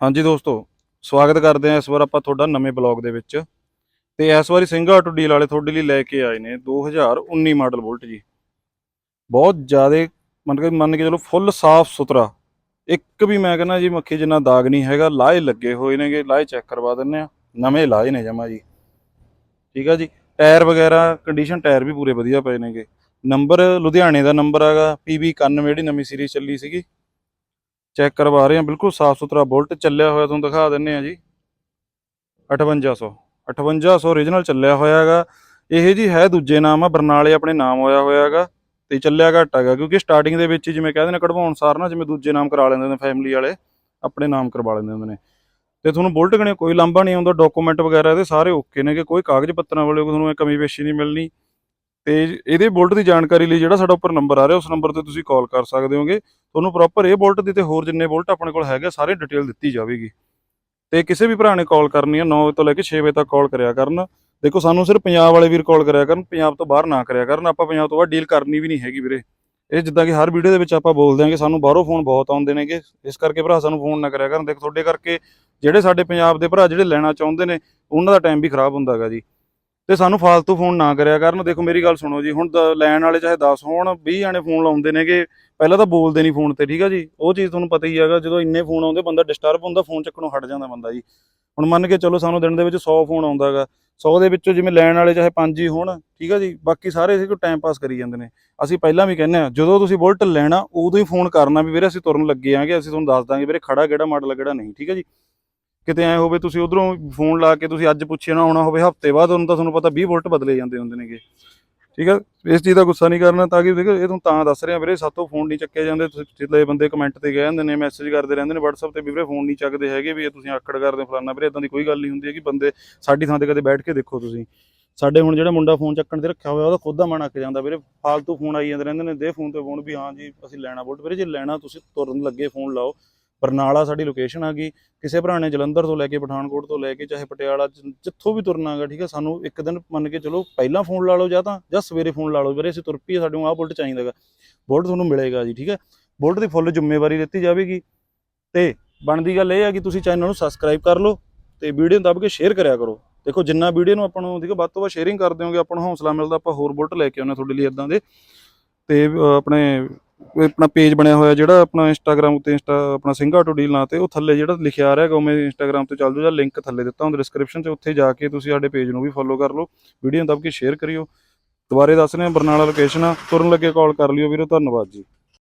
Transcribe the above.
ਹਾਂਜੀ ਦੋਸਤੋ, ਸਵਾਗਤ ਕਰਦੇ ਹਾਂ ਇਸ ਵਾਰ ਆਪਾਂ ਤੁਹਾਡਾ ਨਵੇਂ ਬਲੌਗ ਦੇ ਵਿੱਚ। ਤੇ ਇਸ ਵਾਰੀ ਸਿੰਘਾ ਆਟੋ ਡੀਲ ਵਾਲੇ ਤੁਹਾਡੇ ਲਈ ਲੈ ਕੇ ਆਏ ਨੇ 2019 ਮਾਡਲ ਬੁਲਟ ਜੀ। ਬਹੁਤ ਜ਼ਿਆਦਾ ਮੰਨ ਕੇ ਮੰਨ ਕੇ ਚਲੋ ਫੁੱਲ ਸਾਫ਼ ਸੁਥਰਾ। ਇੱਕ ਵੀ ਮੈਂ ਕਹਿੰਦਾ ਜੀ ਮੱਖੀ ਜਿੰਨਾ ਦਾਗ ਨਹੀਂ ਹੈਗਾ ਲਾਏ ਲੱਗੇ ਹੋਏ ਨੇਗੇ ਲਾਏ ਚੈੱਕ ਕਰਵਾ ਦਿੰਨੇ ਆ ਨਵੇਂ ਲਾਏ ਨੇ ਜਮਾ ਜੀ। ਠੀਕ ਆ ਜੀ? ਟਾਇਰ ਵਗੈਰਾ ਕੰਡੀਸ਼ਨ ਟਾਇਰ ਵੀ ਪੂਰੇ ਵਧੀਆ ਪਏ ਨੇਗੇ। ਨੰਬਰ ਲੁਧਿਆਣੇ ਦਾ ਨੰਬਰ ਹੈਗਾ PB 91 ਜਿਹੜੀ ਨਵੀਂ ਸੀਰੀਜ਼ ਚੱਲੀ ਸੀਗੀ। ਚੈੱਕ ਕਰਵਾ ਰਹੇ ਹਾਂ। ਬਿਲਕੁਲ ਸਾਫ਼ ਸੁਥਰਾ ਬੁਲਟ ਚੱਲਿਆ ਹੋਇਆ ਤੁਹਾਨੂੰ ਦਿਖਾ ਦਿੰਨੇ ਆ ਜੀ। 5800 5800 origignal ਚੱਲਿਆ ਹੋਇਆ ਹੈਗਾ। ਇਹ ਜੀ ਹੈ ਦੂਜੇ ਨਾਮ ਆ, ਬਰਨਾਲੇ ਆਪਣੇ ਨਾਮ ਹੋਇਆ ਹੋਇਆ ਹੈਗਾ ਤੇ ਚੱਲਿਆ ਘੱਟ ਹੈਗਾ ਕਿਉਂਕਿ ਸਟਾਰਟਿੰਗ ਦੇ ਵਿੱਚ ਜਿਵੇਂ ਕਹਿੰਦੇ ਨੇ ਕਢਵਾਉਣ ਸਾਰ ਨਾ ਜਿਵੇਂ ਦੂਜੇ ਨਾਮ ਕਰਾ ਲੈਂਦੇ ਨੇ ਫੈਮਿਲੀ ਵਾਲੇ, ਆਪਣੇ ਨਾਮ ਕਰਵਾ ਲੈਂਦੇ ਹੁੰਦੇ ਨੇ। ਤੇ ਤੁਹਾਨੂੰ ਬੁਲਟ ਕਨੇ ਕੋਈ ਲਾਂਭਾ ਨਹੀਂ ਆਉਂਦਾ ਡਾਕੂਮੈਂਟ ਵਗੈਰਾ ਇਹਦੇ ਸਾਰੇ ਓਕੇ ਨੇ ਕਿ ਕੋਈ ਕਾਗਜ਼ ਪੱਤਰਾਂ ਵਾਲੇ ਤੁਹਾਨੂੰ ਇਹ ਕਮੀ ਪੇਸ਼ੀ ਨਹੀਂ ਮਿਲਣੀ। ਤੇ ਇਹਦੇ ਬੁਲਟ ਦੀ ਜਾਣਕਾਰੀ ਲਈ ਜਿਹੜਾ ਸਾਡਾ ਉੱਪਰ ਨੰਬਰ ਆ ਰਿਹਾ, ਉਸ ਨੰਬਰ ਤੇ ਤੁਸੀਂ ਕਾਲ ਕਰ ਸਕਦੇ ਹੋਗੇ। ਤੁਹਾਨੂੰ ਪ੍ਰੋਪਰ ਇਹ ਬੁਲਟ ਦੀ ਤੇ ਹੋਰ ਜਿੰਨੇ ਬੁਲਟ ਆਪਣੇ ਕੋਲ ਹੈਗੇ ਸਾਰੇ ਡਿਟੇਲ ਦਿੱਤੀ ਜਾਵੇਗੀ। ਤੇ ਕਿਸੇ ਵੀ ਭਰਾ ਨੇ ਕਾਲ ਕਰਨੀ ਹੈ 9 ਤੋਂ ਲੈ ਕੇ 6 ਵਜੇ ਤੱਕ ਕਾਲ ਕਰਿਆ ਕਰਨ। ਦੇਖੋ, ਸਾਨੂੰ ਸਿਰਫ ਪੰਜਾਬ ਵਾਲੇ ਵੀਰ ਕਾਲ ਕਰਿਆ ਕਰਨ, ਪੰਜਾਬ ਤੋਂ ਬਾਹਰ ਨਾ ਕਰਿਆ ਕਰਨ। ਆਪਾਂ ਪੰਜਾਬ ਤੋਂ ਬਾਹਰ ਡੀਲ ਕਰਨੀ ਵੀ ਨਹੀਂ ਹੈਗੀ ਵੀਰੇ। ਇਹ ਜਿੱਦਾਂ ਕਿ ਹਰ ਵੀਡੀਓ ਦੇ ਵਿੱਚ ਆਪਾਂ ਬੋਲਦੇ ਹਾਂ ਕਿ ਸਾਨੂੰ ਬਾਹਰੋਂ ਫੋਨ ਬਹੁਤ ਆਉਂਦੇ ਨੇਗੇ। ਇਸ ਕਰਕੇ ਭਰਾ, ਸਾਨੂੰ ਫੋਨ ਨਾ ਕਰਿਆ ਕਰਨ। ਦੇਖੋ, ਤੁਹਾਡੇ ਕਰਕੇ ਜਿਹੜੇ ਸਾਡੇ ਪੰਜਾਬ ਦੇ ਭਰਾ ਜਿਹੜੇ ਲੈਣਾ ਚਾਹੁੰਦੇ ਨੇ, ਉਹਨਾਂ ਦਾ ਟਾਈਮ ਵੀ ਖਰਾਬ ਹੁੰਦਾ ਹੈਗਾ ਜੀ। ਤੇ ਸਾਨੂੰ ਫਾਲਤੂ ਫੋਨ ਨਾ ਕਰਿਆ ਕਰਨ। ਦੇਖੋ, ਮੇਰੀ ਗੱਲ ਸੁਣੋ ਜੀ, ਹੁਣ ਲੈਣ ਵਾਲੇ ਚਾਹੇ 10 ਹੋਣ 20 ਜਾਣੇ ਫੋਨ ਲਾਉਂਦੇ ਨੇਗੇ। ਪਹਿਲਾਂ ਤਾਂ ਬੋਲਦੇ ਨਹੀਂ ਫੋਨ ਤੇ, ਠੀਕ ਆ ਜੀ? ਉਹ ਚੀਜ਼ ਤੁਹਾਨੂੰ ਪਤਾ ਹੀ ਹੈਗਾ, ਜਦੋਂ ਇੰਨੇ ਫੋਨ ਆਉਂਦੇ, ਬੰਦਾ ਡਿਸਟਰਬ ਹੁੰਦਾ, ਫੋਨ ਚੱਕਣੋਂ ਹਟ ਜਾਂਦਾ ਬੰਦਾ ਜੀ। ਹੁਣ ਮੰਨ ਕੇ ਚਲੋ ਸਾਨੂੰ ਦਿਨ ਦੇ ਵਿੱਚ 100 ਫੋਨ ਆਉਂਦਾ ਹੈਗਾ। 100 ਦੇ ਵਿੱਚੋਂ ਜਿਵੇਂ ਲੈਣ ਵਾਲੇ ਚਾਹੇ 5 ਹੀ ਹੋਣ, ਠੀਕ ਆ ਜੀ? ਬਾਕੀ ਸਾਰੇ ਇਸੇ ਕੋ ਟਾਈਮ ਪਾਸ ਕਰੀ ਜਾਂਦੇ ਨੇ। ਅਸੀਂ ਪਹਿਲਾਂ ਵੀ ਕਹਿੰਦੇ ਆ, ਜਦੋਂ ਤੁਸੀਂ ਬੁਲਟ ਲੈਣਾ, ਉਦੋਂ ਹੀ ਫੋਨ ਕਰਨਾ ਵੀ ਵੀਰੇ, ਅਸੀਂ ਤੁਰਨ ਲੱਗੇ ਆਂਗੇ, ਅਸੀਂ ਤੁਹਾਨੂੰ ਦੱਸ ਦਾਂਗੇ ਵੀਰੇ, ਖੜਾ ਕਿਹੜਾ, ਮਾਡਲ ਕਿਹੜਾ, ਨਹੀਂ, ਠੀਕ ਆ ਜੀ? ਕਿਤੇ ਐ ਹੋਵੇ ਤੁਸੀਂ ਉਧਰੋਂ ਫੋਨ ਲਾ ਕੇ ਤੁਸੀਂ ਅੱਜ ਪੁੱਛੇ ਨਾ ਆਉਣਾ ਹੋਵੇ, ਹਫ਼ਤੇ ਬਾਅਦ ਉਹਨੂੰ ਤਾਂ ਤੁਹਾਨੂੰ ਪਤਾ 20 ਵੋਲਟ ਬਦਲੇ ਜਾਂਦੇ ਹੁੰਦੇ ਨੇਗੇ। ਠੀਕ ਆ? ਇਸ ਚੀਜ਼ ਦਾ ਗੁੱਸਾ ਨਹੀਂ ਕਰਨਾ ਤਾਂ ਕਿ ਦੇਖੋ, ਇਹ ਤੁਹਾਨੂੰ ਤਾਂ ਦੱਸ ਰਿਹਾ ਵੀਰੇ, ਸਾਤੋਂ ਫੋਨ ਨਹੀਂ ਚੱਕੇ ਜਾਂਦੇ। ਤੁਸੀਂ ਜਿੱਲੇ ਬੰਦੇ ਕਮੈਂਟ ਤੇ ਕਹਿ ਜਾਂਦੇ ਨੇ ਮੈਸੇਜ ਕਰਦੇ ਰਹਿੰਦੇ ਨੇ, WhatsApp ਤੇ ਵੀਰੇ ਫੋਨ ਨਹੀਂ ਚੱਕਦੇ ਹੈਗੇ ਵੀ ਇਹ ਤੁਸੀਂ ਆਕੜ ਕਰਦੇ ਹੋ ਫਲਾਨਾ ਵੀਰੇ ਇਦਾਂ ਦੀ ਕੋਈ ਗੱਲ ਨਹੀਂ ਹੁੰਦੀ ਹੈ ਕਿ ਬੰਦੇ ਸਾਡੀ ਥਾਂ ਤੇ ਕਦੇ ਬੈਠ ਕੇ ਦੇਖੋ ਤੁਸੀਂ। ਸਾਡੇ ਹੁਣ ਜਿਹੜਾ ਮੁੰਡਾ ਫੋਨ ਚੱਕਣ ਤੇ ਰੱਖਿਆ ਹੋਇਆ, ਉਹਦਾ ਖੁਦ ਦਾ ਮਨ ਅੱਕ ਜਾਂਦਾ ਵੀਰੇ। ਫਾਲਤੂ ਫੋਨ ਆਈ ਜਾਂਦੇ ਰਹਿੰਦੇ ਨੇ, ਦੇ ਫੋਨ ਤੇ ਫੋਨ ਵੀ ਹਾਂ ਜੀ, ਅਸੀਂ ਲੈਣਾ ਬੋਲਟ। ਵੀਰੇ ਜੇ ਲੈਣਾ, ਤੁਸੀਂ ਤੁਰਨ ਲੱਗੇ ਫੋਨ ਲਾਓ। ਬਰਨਾਲਾ ਸਾਡੀ ਲੋਕੇਸ਼ਨ ਆ ਗਈ, ਕਿਸੇ ਭਰਾ ਨੇ ਜਲੰਧਰ ਤੋਂ ਲੈ ਕੇ ਪਠਾਨਕੋਟ ਤੋਂ ਲੈ ਕੇ ਚਾਹੇ ਪਟਿਆਲਾ ਜਿੱਥੋਂ ਵੀ ਤੁਰਨਾ ਹੈਗਾ, ਠੀਕ ਹੈ ਸਾਨੂੰ ਇੱਕ ਦਿਨ ਮੰਨ ਕੇ ਚਲੋ ਪਹਿਲਾਂ ਫੋਨ ਲਾ ਲਓ ਜਾਂ ਤਾਂ, ਜਾਂ ਸਵੇਰੇ ਫੋਨ ਲਾ ਲਓ, ਵੀਰੇ ਅਸੀਂ ਤੁਰ ਪਈਏ, ਸਾਡੇ ਆਹ ਬੁਲਟ ਚਾਹੀਦਾ ਹੈਗਾ। ਬੁਲਟ ਤੁਹਾਨੂੰ ਮਿਲੇਗਾ ਜੀ, ਠੀਕ ਹੈ ਬੁਲਟ ਦੀ ਫੁੱਲ ਜ਼ਿੰਮੇਵਾਰੀ ਦਿੱਤੀ ਜਾਵੇਗੀ। ਤੇ ਬਣਦੀ ਗੱਲ ਇਹ ਆ ਕਿ ਤੁਸੀਂ ਚੈਨਲ ਨੂੰ ਸਬਸਕ੍ਰਾਈਬ ਕਰ ਲਓ ਤੇ ਵੀਡੀਓ ਨੂੰ ਦੱਬ ਕੇ ਸ਼ੇਅਰ ਕਰਿਆ ਕਰੋ। ਦੇਖੋ, ਜਿੰਨਾ ਵੀਡੀਓ ਨੂੰ ਆਪਾਂ ਨੂੰ ਠੀਕ ਹੈ ਵੱਧ ਤੋਂ ਵੱਧ ਸ਼ੇਅਰਿੰਗ ਕਰ ਦਿਓਗੇ, ਆਪਾਂ ਨੂੰ ਹੌਸਲਾ ਮਿਲਦਾ, ਆਪਾਂ ਹੋਰ ਬੁਲਟ ਲੈ ਕੇ ਆਉਂਦੇ ਹਾਂ ਤੁਹਾਡੇ ਲਈ ਇਦਾਂ ਦੇ। ਤੇ ਆਪਣੇ ਆਪਣਾ ਪੇਜ ਬਣਿਆ ਹੋਇਆ ਜਿਹੜਾ ਆਪਣਾ ਇੰਸਟਾਗ੍ਰam ਉੱਤੇ ਇੰਸਟਾ ਆਪਣਾ ਸਿੰਘਾ ਟੂ ਡੀਲ ਨਾਂ ਤੇ, ਉਹ ਥੱਲੇ ਜਿਹੜਾ ਲਿਖਿਆ ਆ ਰਿਹਾ ਉਵੇਂ ਇੰਸਟਾਗ੍ਰam ਤੇ ਚੱਲ ਜਾਓ ਜਾਂ ਲਿੰਕ ਥੱਲੇ ਦਿੱਤਾ ਹੁੰਦਾ ਡਿਸਕ੍ਰਿਪਸ਼ਨ 'ਚ ਉੱਥੇ ਜਾ ਕੇ ਤੁਸੀਂ ਸਾਡੇ ਪੇਜ ਨੂੰ ਵੀ ਫੋਲੋ ਕਰ ਲਓ ਵੀਡੀਓ ਨੂੰ ਦੱਬ ਕੇ ਸ਼ੇਅਰ ਕਰਿਓ। ਦੁਬਾਰੇ ਦੱਸ ਰਹੇ ਹਾਂ ਬਰਨਾਲਾ ਲੋਕੇਸ਼ਨ ਆ, ਤੁਰਨ ਲੱਗੇ ਕਾਲ ਕਰ ਲਿਓ ਵੀਰੋ, ਧੰਨਵਾਦ ਜੀ।